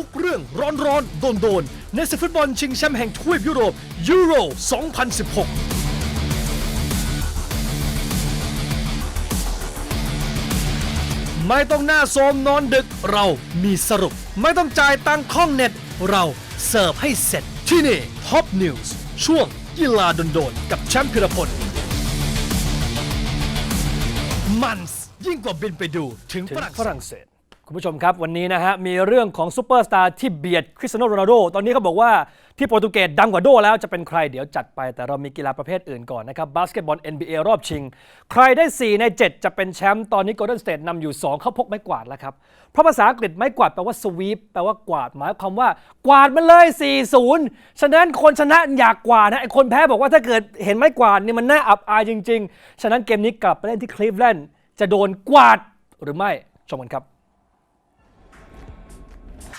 ทุกเรื่องร้อนๆโดนๆในศึกฟุตบอลชิงแชมป์แห่งทวีปยุโรปยูโร 2016ไม่ต้องหน้าโซมนอนดึกเรามีสรุป ไม่ต้องจ่ายตังค่องเน็ต เราเสิร์ฟให้เสร็จที่นี่ Top News ช่วงกีฬาโดนๆกับแชมป์พิรพลมันยิ่งกว่าบินไปดูถึงฝรั่งเศส คุณผู้ชมครับ วันนี้นะฮะมีเรื่องของซูเปอร์สตาร์ที่เบียดคริสเตียโนโรนัลโดตอนนี้เขาบอกว่าที่โปรตุเกสดังกว่าโดแล้วจะเป็นใครเดี๋ยวจัดไปแต่เรามีกีฬาประเภทอื่นก่อนนะครับบาสเกตบอล NBA รอบชิง ใครได้ 4 ใน 7 จะเป็นแชมป์ตอนนี้ Golden State นำอยู่ 2 เขาพกไม้กวาดแล้วครับ เพราะภาษาอังกฤษไม้กวาดแปลว่าสวีปแปลว่ากวาดหมายความว่ากวาดมันเลย 4-0 ฉะนั้นคนชนะอยากกวาดนะไอคนแพ้บอกว่าถ้าเกิดเห็นไม้กวาดนี่มันน่าอับอายจริง ๆ ฉะนั้นเกมนี้กลับไปเล่นที่คลีฟแลนด์จะโดนกวาดหรือไม่ชมกันครับ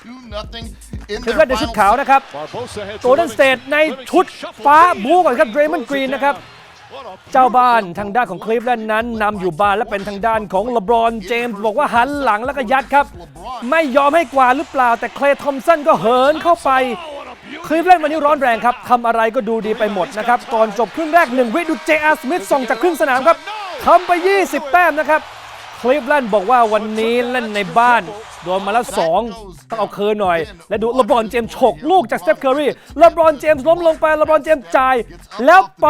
2-0 in ถึง their เล่นในชุด final ขาวนะครับโกโกลเด้นสเตทในชุดฟ้าบูก่อนครับเดรมอนกรีนนะครับเจ้าบ้านทางด้านของคลีฟแลนด์นั้นนำอยู่บ้านและเป็นทางด้านของเลบรอนเจมส์บอกว่าหันหลังแล้วก็ยัดครับ ไม่ยอมให้กวาดหรือเปล่า แต่เคลย์ทอมสันก็เหินเข้าไป คลีฟแลนด์วันนี้ร้อนแรงครับทำอะไรก็ดูดีไปหมดนะครับ ก่อนจบครึ่งแรกหนึ่งวิดูเจอาร์สมิธส่งจากครึ่งสนามครับทำไป 20 แต้มนะครับ คลีฟแลนด์บอกว่าวันนี้เล่นในบ้าน โดนมาแล้ว2ต้องเอาคืนหน่อย และดูเลบรอนเจมส์ฉกลูกจากสเตฟเคอรีเลบรอนเจมส์ล้มลงไปเลบรอนเจมส์จ่าย แล้วไป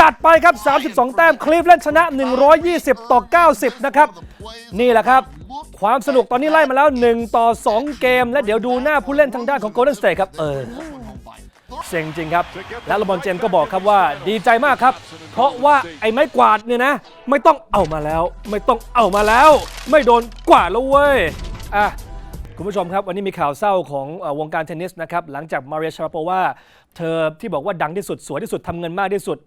จัดไปครับ 32 แต้มคลีฟแลนด์ชนะ 120 ต่อ 90 นะครับ นี่แหละครับ ความสนุกตอนนี้ไล่มาแล้ว 1 ต่อ 2 เกม และเดี๋ยวดูหน้าผู้เล่นทางด้านของ Golden State ครับ เออเซ็งจริงครับ และเลบรอนเจมส์ก็บอกครับว่าดีใจมากครับ เพราะว่าไอ้ไม้กวาดเนี่ยนะ ไม่ต้องเอามาแล้ว ไม่ต้องเอามาแล้ว ไม่โดนกวาดแล้วเว้ย อะคุณผู้ชมครับ วันนี้มีข่าวเศร้าของวงการเทนนิสนะครับ หลังจากมาเรียชาราโปวาเธอที่บอกว่าดังที่สุด สวยที่สุดทำเงินมากที่สุด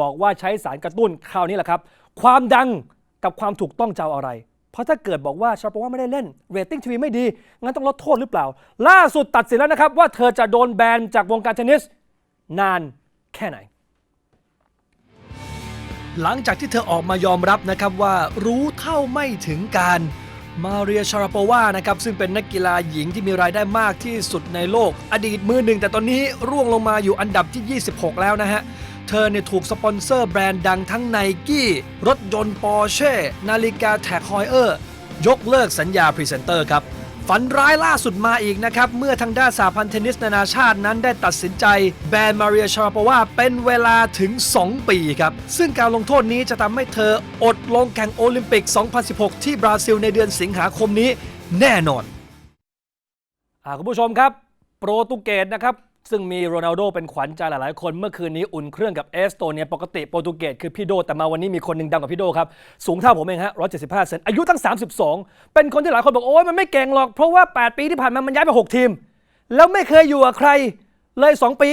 บอกว่าใช้สารกระตุ้นคราวนี้แหละครับ ความดังกับความถูกต้องจะเอาอะไร เพราะถ้าเกิดบอกว่าชาราโปวาไม่ได้เล่นเรตติ้งทีวีไม่ดี งั้นต้องลดโทษหรือเปล่า ล่าสุดตัดสินแล้วนะครับว่าเธอจะโดนแบนจากวงการเทนนิสนานแค่ไหนหลังจากที่เธอออกมายอมรับนะครับว่ารู้เท่าไม่ถึงการ มาเรียชาราโปวานะครับซึ่งเป็นนักกีฬาหญิงที่มีรายได้มากที่สุดในโลก อดีตมือหนึ่ง แต่ตอนนี้ร่วงลงมาอยู่อันดับที่ 26 แล้วนะฮะ เธอเนี่ยถูกสปอนเซอร์แบรนด์ดังทั้งไนกี้รถยนต์ปอร์เช่นาฬิกาแท็กฮอยเออร์ยกเลิกสัญญาพรีเซนเตอร์ครับ ฝันร้ายล่าสุดมาอีกนะครับ เมื่อทางด้านสาพันธ์เทนนิสนานาชาตินั้นได้ตัดสินใจแบนมาเรียชาราโปวาเป็นเวลาถึง 2 ปีครับ ซึ่งการลงโทษนี้จะทำให้เธออดลงแข่งโอลิมปิก 2016 ที่บราซิลในเดือนสิงหาคมนี้แน่นอนอคุณผู้ชมครับ โปรตุเกสนะครับ ซึ่งมีโรนัลโดเป็นขวัญใจหลายๆ คนเมื่อคืนนี้อุ่นเครื่องกับเอสโตเนียปกติโปรตุเกสคือพี่โด แต่มาวันนี้มีคนหนึ่งดังกว่าพี่โดครับ สูงเท่าผมเองฮะ175 เซนอายุตั้ง 32 เป็นคนที่หลายคนบอก โอ้ยมันไม่เก่งหรอก เพราะว่า 8 ปีที่ผ่านมามันย้ายไป 6 ทีม แล้วไม่เคยอยู่กับใครเลย 2 ปี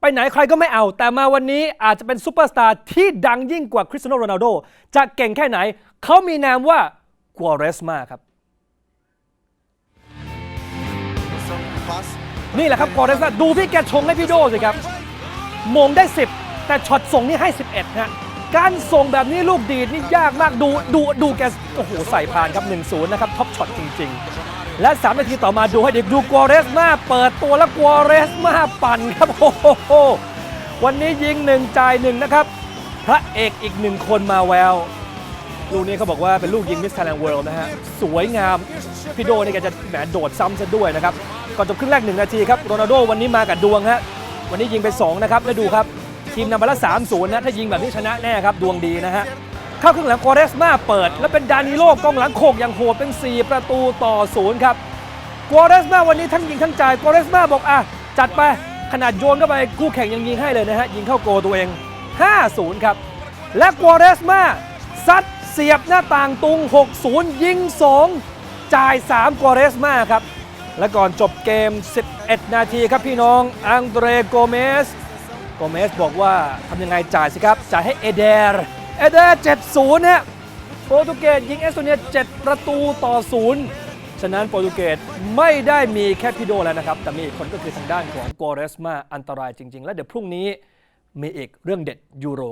ไปไหนใครก็ไม่เอา แต่มาวันนี้อาจจะเป็นซูเปอร์สตาร์ที่ดังยิ่งกว่าคริสเตียโนโรนัลโดจะเก่งแค่ไหนเขามีนามว่ากัวเรสมาครับ นี่แหละครับกอร์เรสดูพี่แกชงให้พี่โดสิครับมงได้ 10 แต่ช็อตส่งนี่ให้ 11ฮะการส่งแบบนี้ลูกดีดนี่ยากมากดูดูดูแกโอ้โหใส่ผ่านครับ 1-0 นะครับท็อปช็อตจริง ๆ และ 3 นาทีต่อมาดูให้เด็กดูกัวเรสมาเปิดตัวแล้วกัวเรสมาปั่นครับโอ้โหวันนี้ยิงหนึ่งจ่ายหนึ่งนะครับ พระเอกอีกหนึ่งคนมาแววลูกนี้เขาบอกว่าเป็นลูกยิงมิส s ท i แลนด์เวิลด์นะฮะ สวยงามพี่โดนี่แกจะแหมโดดซ้ำซะด้วยนะครับ ก่อนจบครึ่งแรก 1 นาทีครับโรนัลโดวันนี้มากับดวงฮะวันนี้ยิงไป 2 นะครับ แล้วดูครับ ทีมนำมาแล้ว3-0นะถ้ายิงแบบนี้ชนะแน่ครับ ดวงดีนะฮะเข้าครึ่งหลังกอเรสมาเปิด แล้วเป็นดานิโลกองหลังโขกอย่างโหดเป็น 4 ประตูต่อ0ครับกัวเรสมาวันนี้ทั้งยิงทั้งจ่ายกัวเรสมาบอกอะจัดไปขนาดโยนเข้าไปคู่แข่งยังยิงให้เลยนะฮะยิงเข้าโกตัวเอง 5-0 ครับ และกัวเรสมาซัดเสียบหน้าต่างตุง 6-0 ยิง 2 จ่าย 3กัวเรสมาครับ และก่อนจบเกม 11 นาทีครับพี่น้องอังเดรโกเมสโกเมสบอกว่าทำยังไงจ่ายสิครับ จ่ายให้เอเดร์เอเดร์7-0เนี่ยโปรตุเกสยิงเอสโตเนีย7ประตูต่อ 0 ฉะนั้นโปรตุเกสไม่ได้มีแค่พี่โดแล้วนะครับ แต่มีอีกคนก็คือทางด้านของกัวเรสมาอันตรายจริง ๆ และเดี๋ยวพรุ่งนี้มีอีกเรื่องเด็ดยูโร